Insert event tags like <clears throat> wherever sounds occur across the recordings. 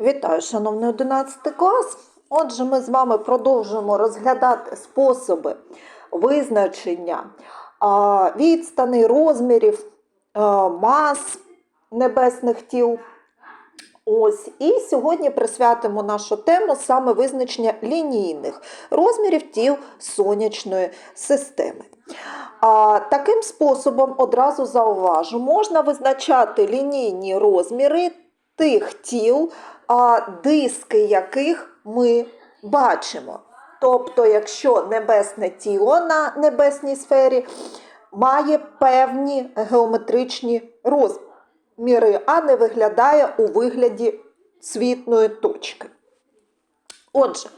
Вітаю, шановний 11 клас. Отже, ми з вами продовжуємо розглядати способи визначення а, відстаней, розмірів, мас небесних тіл. Ось, і сьогодні присвятимо нашу тему саме визначення лінійних розмірів тіл сонячної системи. А, таким способом одразу зауважу, можна визначати лінійні розміри тих тіл, а, диски яких ми бачимо. Тобто, якщо небесне тіло на небесній сфері має певні геометричні розміри, а не виглядає у вигляді світної точки. Отже,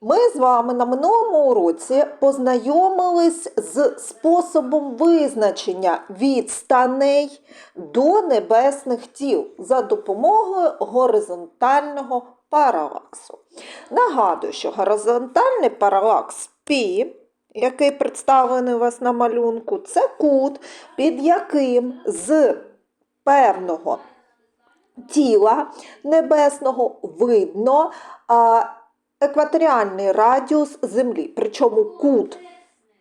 ми з вами на минулому уроці познайомились з способом визначення відстаней до небесних тіл за допомогою горизонтального паралаксу. Нагадую, що горизонтальний паралакс π, який представлений у вас на малюнку, це кут, під яким з певного тіла небесного видно екваторіальний радіус Землі. Причому кут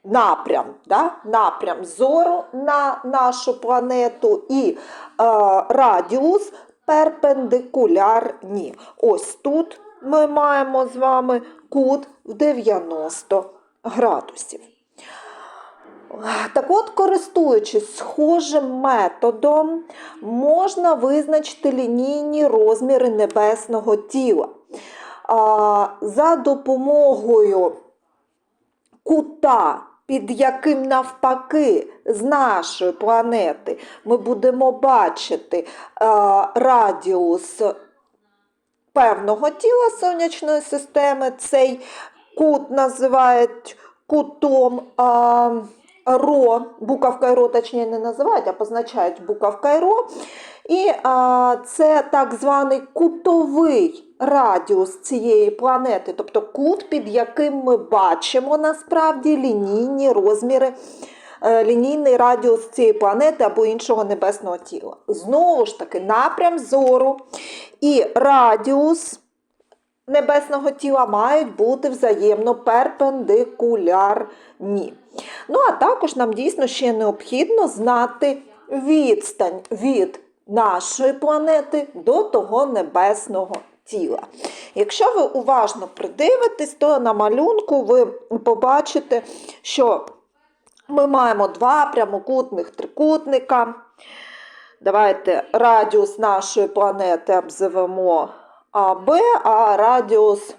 напрям, да? напрям зору на нашу планету і е, радіус перпендикулярні. Ось тут ми маємо з вами кут в 90 градусів. Так от, користуючись схожим методом, можна визначити лінійні розміри небесного тіла. За допомогою кута, під яким навпаки з нашої планети ми будемо бачити радіус певного тіла сонячної системи, цей кут називають кутом. Ро, буковка ро, точніше не називають, а позначають буковка ро. І а, це так званий кутовий радіус цієї планети, тобто кут, під яким ми бачимо насправді лінійні розміри, е, лінійний радіус цієї планети або іншого небесного тіла. Знову ж таки, напрям зору і радіус небесного тіла мають бути взаємно перпендикулярні. Ну, а також нам дійсно ще необхідно знати відстань від нашої планети до того небесного тіла. Якщо ви уважно придивитесь, то на малюнку ви побачите, що ми маємо два прямокутних трикутника. Давайте радіус нашої планети обзовемо АБ, а радіус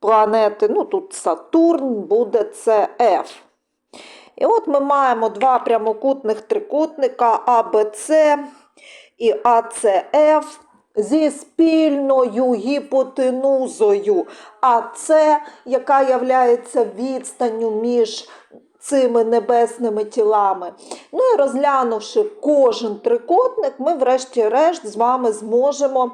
планети, ну тут Сатурн, буде ЦФ. І от ми маємо два прямокутних трикутника АБЦ і АЦФ зі спільною гіпотенузою АЦ, яка є відстанню між цими небесними тілами. Ну і розглянувши кожен трикутник, ми, врешті-решт, з вами зможемо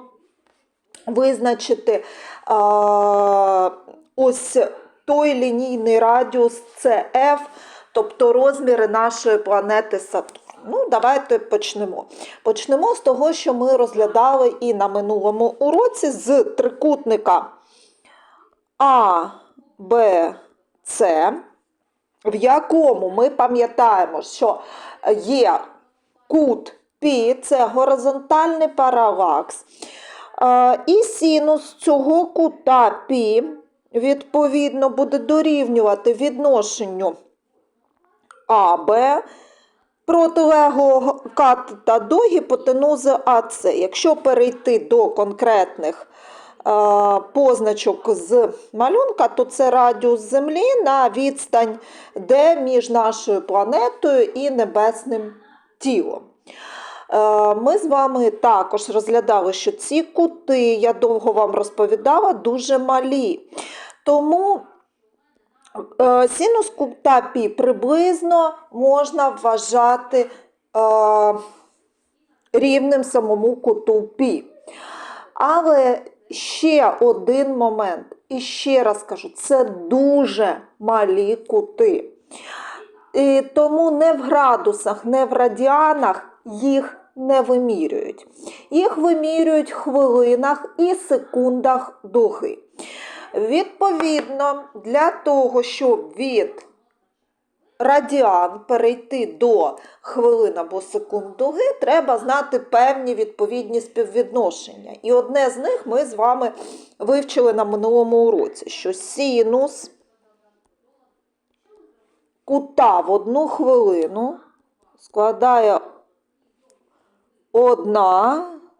визначити а, ось той лінійний радіус CF, тобто розміри нашої планети Сатурн. Ну, давайте почнемо. Почнемо з того, що ми розглядали і на минулому уроці з трикутника А, Б, С, в якому ми пам'ятаємо, що є кут Пі, це горизонтальний паралакс. І синус цього кута пі, відповідно, буде дорівнювати відношенню АБ протилеглого ката до гіпотенузи АС. Якщо перейти до конкретних позначок з малюнка, то це радіус Землі на відстань, де між нашою планетою і небесним тілом. Ми з вами також розглядали, що ці кути, я довго вам розповідала, дуже малі. Тому синус кута пі приблизно можна вважати рівним самому куту пі. Але ще один момент, і ще раз кажу, це дуже малі кути. І тому не в градусах, не в радіанах їх не вимірюють. Їх вимірюють в хвилинах і секундах дуги. Відповідно, для того, щоб від радіан перейти до хвилин або секунд треба знати певні відповідні співвідношення. І одне з них ми з вами вивчили на минулому уроці, що синус кута в одну хвилину складає 1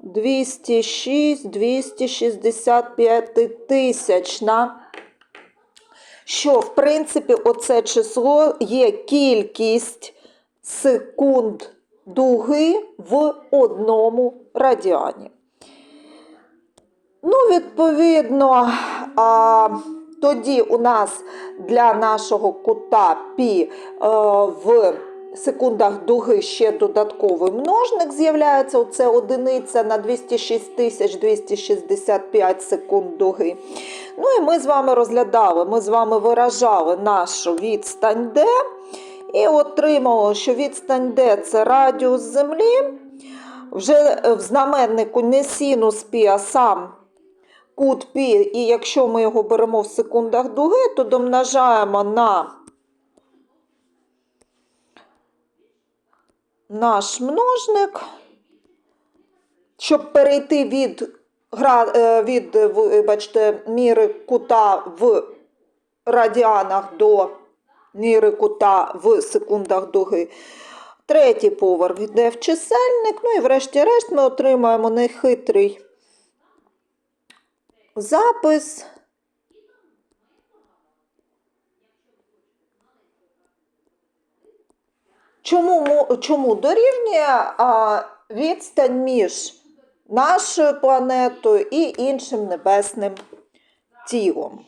206 265 тисячна. Що, в принципі, оце число є кількість секунд дуги в одному радіані. Ну, відповідно, а, тоді у нас для нашого кута пі е, в секундах дуги ще додатковий множник з'являється. Оце одиниця на 206 тисяч 265 секунд дуги. Ну і ми з вами розглядали, ми з вами виражали нашу відстань D і отримали, що відстань D це радіус Землі. Вже в знаменнику не синус пі, а сам кут пі, і якщо ми його беремо в секундах дуги, то домножаємо на наш множник, щоб перейти від, е, від вибачте, міри кута в радіанах до міри кута в секундах дуги. Третій поверх йде в чисельник, ну і врешті-решт ми отримаємо нехитрий запис. Чому, чому дорівнює а, відстань між нашою планетою і іншим небесним тілом?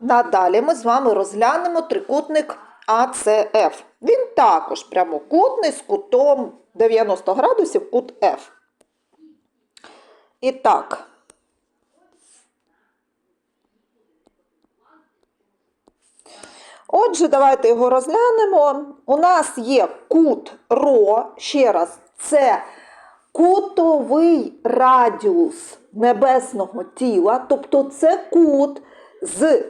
Надалі ми з вами розглянемо трикутник АЦФ. Він також прямокутний з кутом 90 градусів кут F. І так. Отже, давайте його розглянемо. У нас є кут РО, ще раз, це кутовий радіус небесного тіла, тобто це кут, з,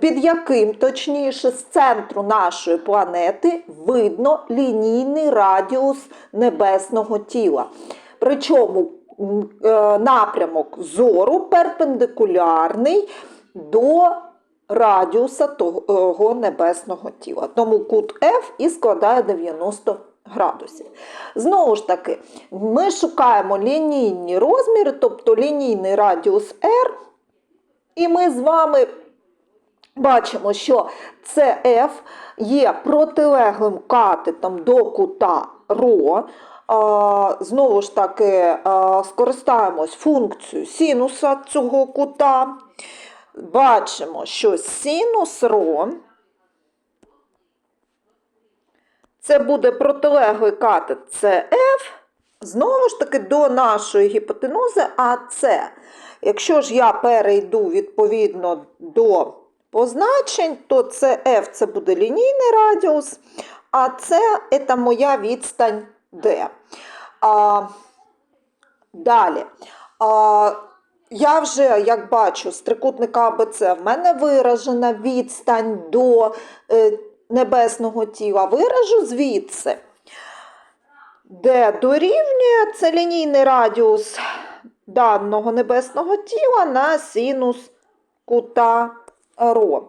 під яким, точніше, з центру нашої планети видно лінійний радіус небесного тіла. Причому е, напрямок зору перпендикулярний до радіуса того небесного тіла. Тому кут F і складає 90 градусів. Знову ж таки, ми шукаємо лінійні розміри, тобто лінійний радіус R, і ми з вами бачимо, що CF є протилеглим катетом до кута РО. Знову ж таки, скористаємось функцією синуса цього кута. Бачимо, що синус ро це буде протилеглий катет CF, знову ж таки, до нашої гіпотенузи АС. Якщо ж я перейду відповідно до позначень, то CF це буде лінійний радіус, а це це моя відстань D. А, Далі. А, я вже, як бачу, з трикутника АБЦ в мене виражена відстань до е, небесного тіла. Виражу звідси, де дорівнює це лінійний радіус даного небесного тіла на синус кута ро.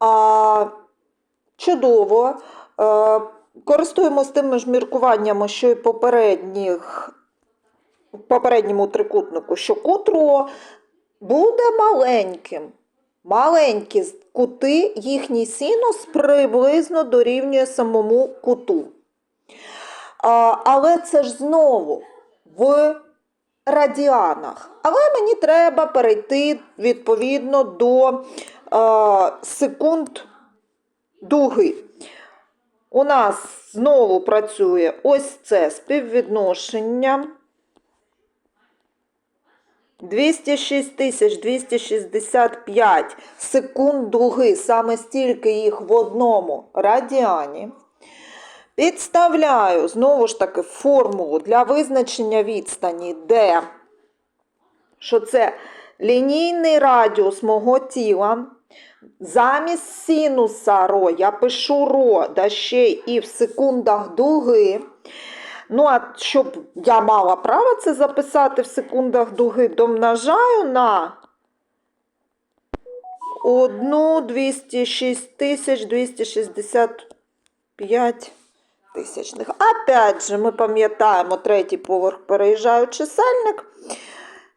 А, чудово. Е, користуємось тими ж міркуваннями, що і попередніх попередньому трикутнику, що кут ро буде маленьким. Маленькі кути, їхній синус приблизно дорівнює самому куту. А, але це ж знову в радіанах. Але мені треба перейти відповідно до а, секунд дуги. У нас знову працює ось це співвідношення. 206 265 секунд дуги, саме стільки їх в одному радіані. Підставляю знову ж таки формулу для визначення відстані, де що це лінійний радіус мого тіла. Замість синуса ро я пишу ро, да ще і в секундах дуги. Ну, а щоб я мала право це записати в секундах дуги, домножаю на 1 206 тисяч 265 тисячних. Опять же, ми пам'ятаємо третій поверх переїжджаю чисельник.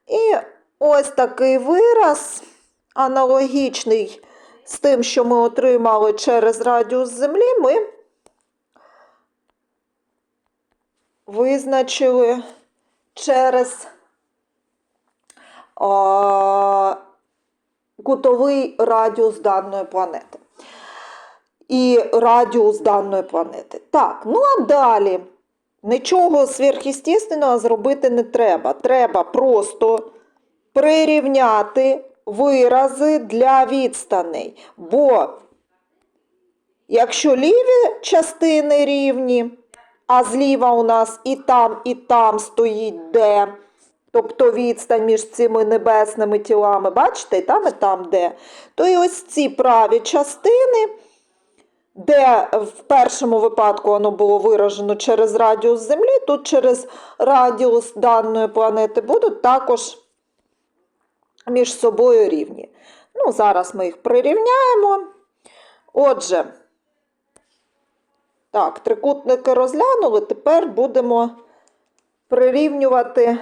І ось такий вираз, аналогічний з тим, що ми отримали через радіус Землі, ми визначили через а, кутовий радіус даної планети. І радіус даної планети. Так, ну а далі нічого сверхъестественного зробити не треба. Треба просто прирівняти вирази для відстаней. Бо якщо ліві частини рівні, а зліва у нас і там, і там стоїть Д, тобто відстань між цими небесними тілами, бачите, і там, і там Д, то і ось ці праві частини, де в першому випадку воно було виражено через радіус Землі, тут через радіус даної планети будуть також між собою рівні. Ну, зараз ми їх прирівняємо. Отже, так, трикутники розглянули, тепер будемо прирівнювати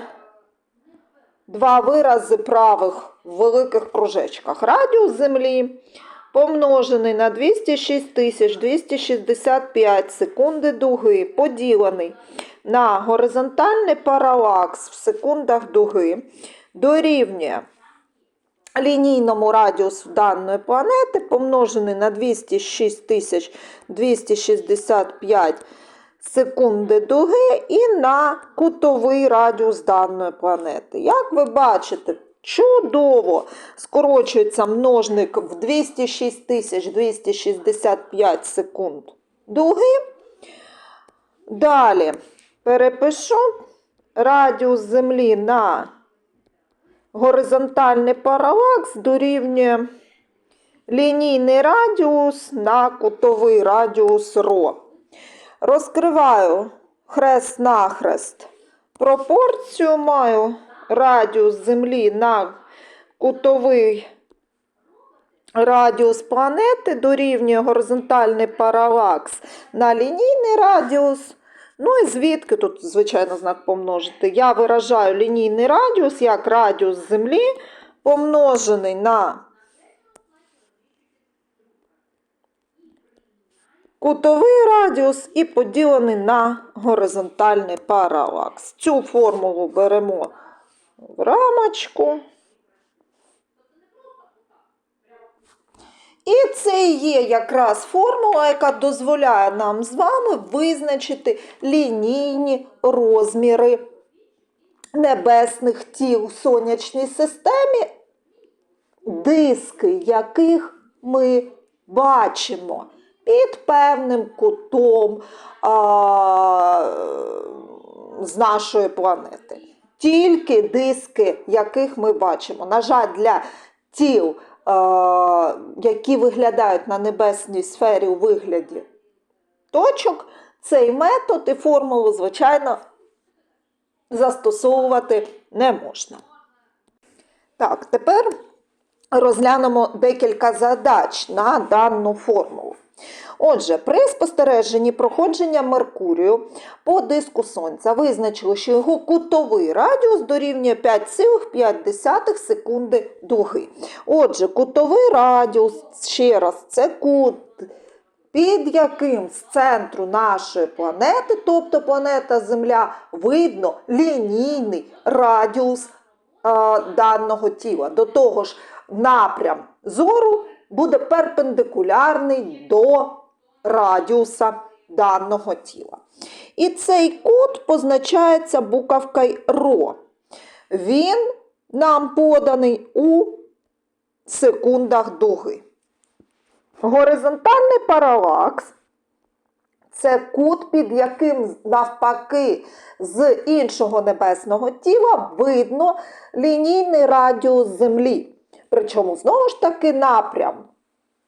два вирази правих в великих кружечках. Радіус Землі помножений на 206 265 секунди дуги, поділений на горизонтальний паралакс в секундах дуги, дорівнює лінійному радіусу даної планети помножений на 206 265 секунди дуги і на кутовий радіус даної планети. Як ви бачите, чудово скорочується множник в 206 265 секунд дуги. Далі перепишу радіус Землі на горизонтальний паралакс дорівнює лінійний радіус на кутовий радіус ро. Розкриваю хрест-нахрест пропорцію, маю радіус Землі на кутовий радіус планети дорівнює горизонтальний паралакс на лінійний радіус. Ну і звідки тут, звичайно, знак помножити? Я виражаю лінійний радіус як радіус Землі помножений на кутовий радіус і поділений на горизонтальний паралакс. Цю формулу беремо в рамочку. І це і є якраз формула, яка дозволяє нам з вами визначити лінійні розміри небесних тіл в сонячній системі, диски яких ми бачимо під певним кутом а, з нашої планети. Тільки диски, яких ми бачимо. На жаль, для тіл які виглядають на небесній сфері у вигляді точок, цей метод і формулу, звичайно, застосовувати не можна. Так, тепер розглянемо декілька задач на дану формулу. Отже, при спостереженні проходження Меркурію по диску Сонця визначили, що його кутовий радіус дорівнює 5,5 секунди дуги. Отже, кутовий радіус, ще раз, це кут, під яким з центру нашої планети, тобто планета Земля, видно лінійний радіус а, даного тіла. До того ж, напрям зору буде перпендикулярний до радіуса даного тіла. І цей кут позначається буковкою ро. Він нам поданий у секундах дуги. Горизонтальний паралакс це кут, під яким навпаки з іншого небесного тіла видно лінійний радіус Землі. Причому знову ж таки напрям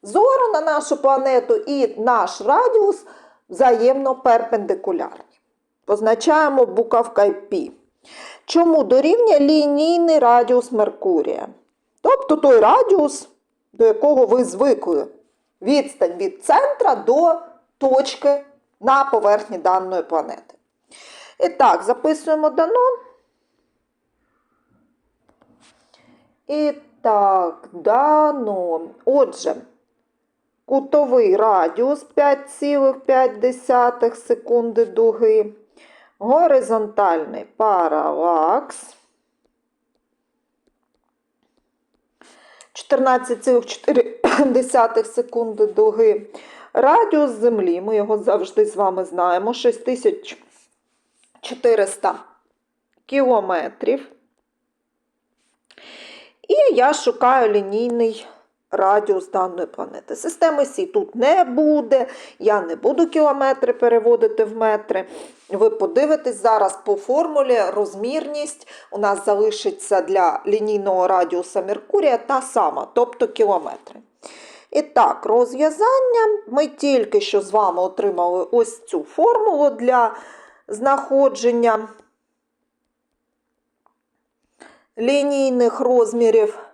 зору на нашу планету і наш радіус взаємно перпендикулярні. Позначаємо буковкою π. Чому дорівнює лінійний радіус Меркурія? Тобто той радіус, до якого ви звикли. Відстань від центра до точки на поверхні даної планети. І так, записуємо дано. І так, дано. Отже, кутовий радіус 5,5 секунди дуги. Горизонтальний паралакс 14,4 секунди дуги. Радіус Землі, ми його завжди з вами знаємо, 6400 кілометрів. І я шукаю лінійний радіус даної планети. Системи Сі тут не буде, я не буду кілометри переводити в метри. Ви подивитесь зараз по формулі розмірність у нас залишиться для лінійного радіуса Меркурія та сама, тобто кілометри. І так, розв'язання. Ми тільки що з вами отримали ось цю формулу для знаходження лінійних розмірів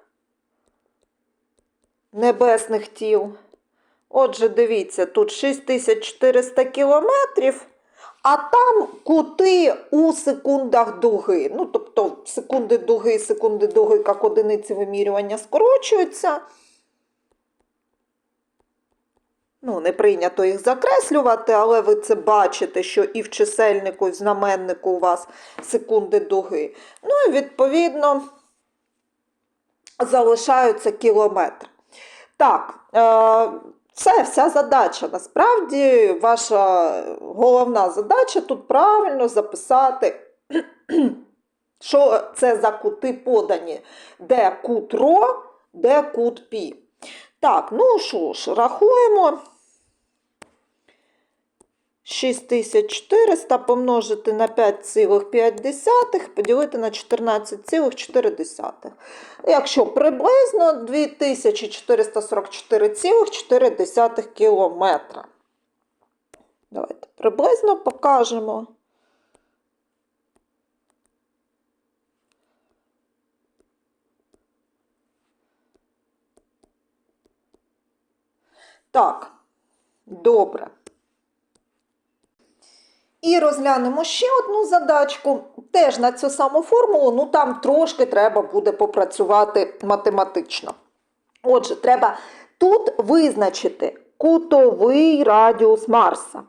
небесних тіл. Отже, дивіться, тут 6400 кілометрів, а там кути у секундах дуги. Ну, тобто, секунди дуги, секунди дуги, як одиниці вимірювання скорочуються. Ну, не прийнято їх закреслювати, але ви це бачите, що і в чисельнику, і в знаменнику у вас секунди дуги. Ну і відповідно залишаються кілометри. Так, е, це вся задача. Насправді, ваша головна задача тут правильно записати, <clears throat> що це за кути подані, де кут ро, де кут пі. Так, ну що ж, рахуємо. 6400 помножити на 5,5, поділити на 14,4. Якщо приблизно 2444,4 кілометра. Давайте приблизно покажемо. Так, добре. І розглянемо ще одну задачку. Теж на цю саму формулу, ну там трошки треба буде попрацювати математично. Отже, треба тут визначити кутовий радіус Марса.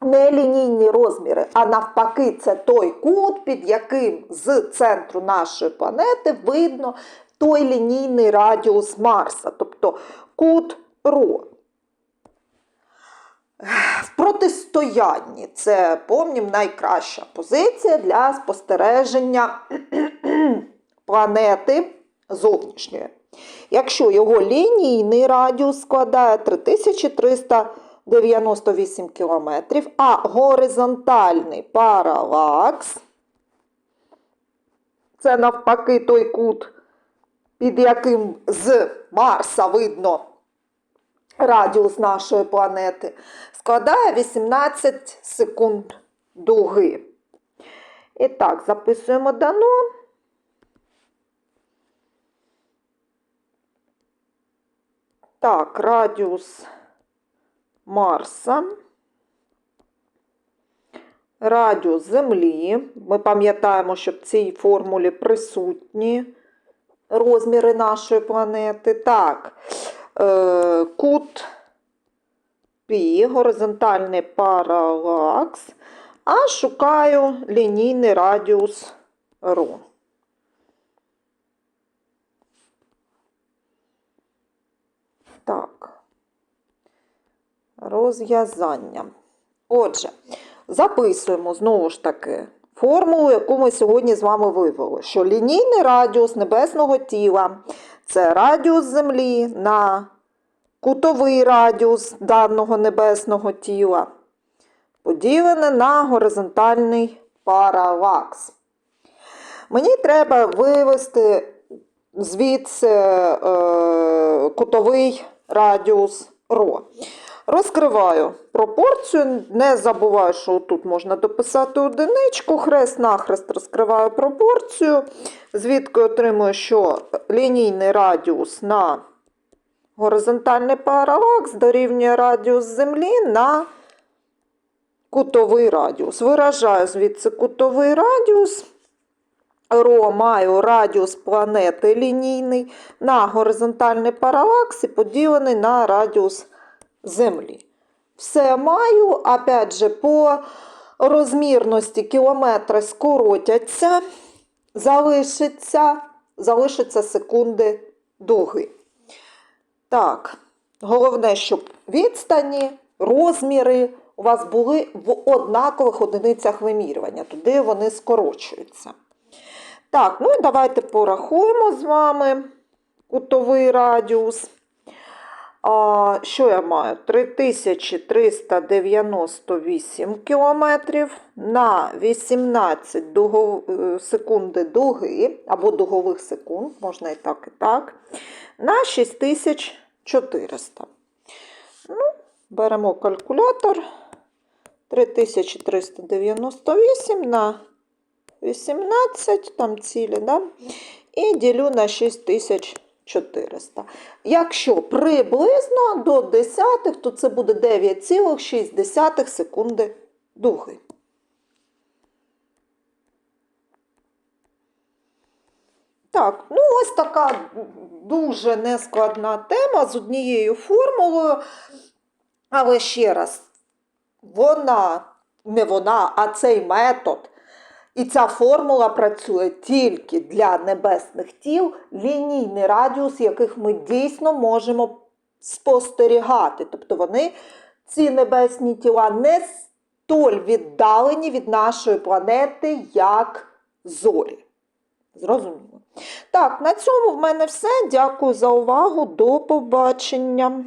Не лінійні розміри, а навпаки, це той кут, під яким з центру нашої планети видно той лінійний радіус Марса, тобто кут Ро. В протистоянні це, помнім, найкраща позиція для спостереження <clears throat> планети зовнішньої. Якщо його лінійний радіус складає 3398 км, а горизонтальний паралакс це навпаки той кут, під яким з Марса видно радіус нашої планети, складає 18 секунд дуги. І так, записуємо дано. Так, радіус Марса. Радіус Землі. Ми пам'ятаємо, що в цій формулі присутні розміри нашої планети. Так, кут Пі, горизонтальний паралакс, а шукаю лінійний радіус Ру. Так, розв'язання. Отже, записуємо знову ж таки формулу, яку ми сьогодні з вами вивели, що лінійний радіус небесного тіла це радіус Землі на кутовий радіус даного небесного тіла. поділене на горизонтальний паралакс. Мені треба вивести звідси е, кутовий радіус ро. Розкриваю пропорцію, не забуваю, що тут можна дописати одиничку, хрест-нахрест розкриваю пропорцію, звідки отримую, що лінійний радіус на горизонтальний паралакс дорівнює радіус Землі на кутовий радіус. Виражаю звідси кутовий радіус. Ро маю радіус планети лінійний на горизонтальний паралакс і поділений на радіус Землі. Все маю, опять же, по розмірності кілометри скоротяться, залишиться, залишаться секунди дуги. Так, головне, щоб відстані, розміри у вас були в однакових одиницях вимірювання, туди вони скорочуються. Так, ну і давайте порахуємо з вами кутовий радіус. А, що я маю? 3398 кілометрів на 18 дугов... е, секунди дуги, або дугових секунд, можна і так, і так, на 6400. Ну, беремо калькулятор. 3398 на 18, там цілі, да? і ділю на 6400. Якщо приблизно до десятих, то це буде 9,6 секунди дуги. Так, ну ось така дуже нескладна тема з однією формулою. Але ще раз, вона, не вона, а цей метод. І ця формула працює тільки для небесних тіл, лінійний радіус, яких ми дійсно можемо спостерігати. Тобто вони, ці небесні тіла, не столь віддалені від нашої планети, як зорі. Зрозуміло. Так, на цьому в мене все. Дякую за увагу. До побачення.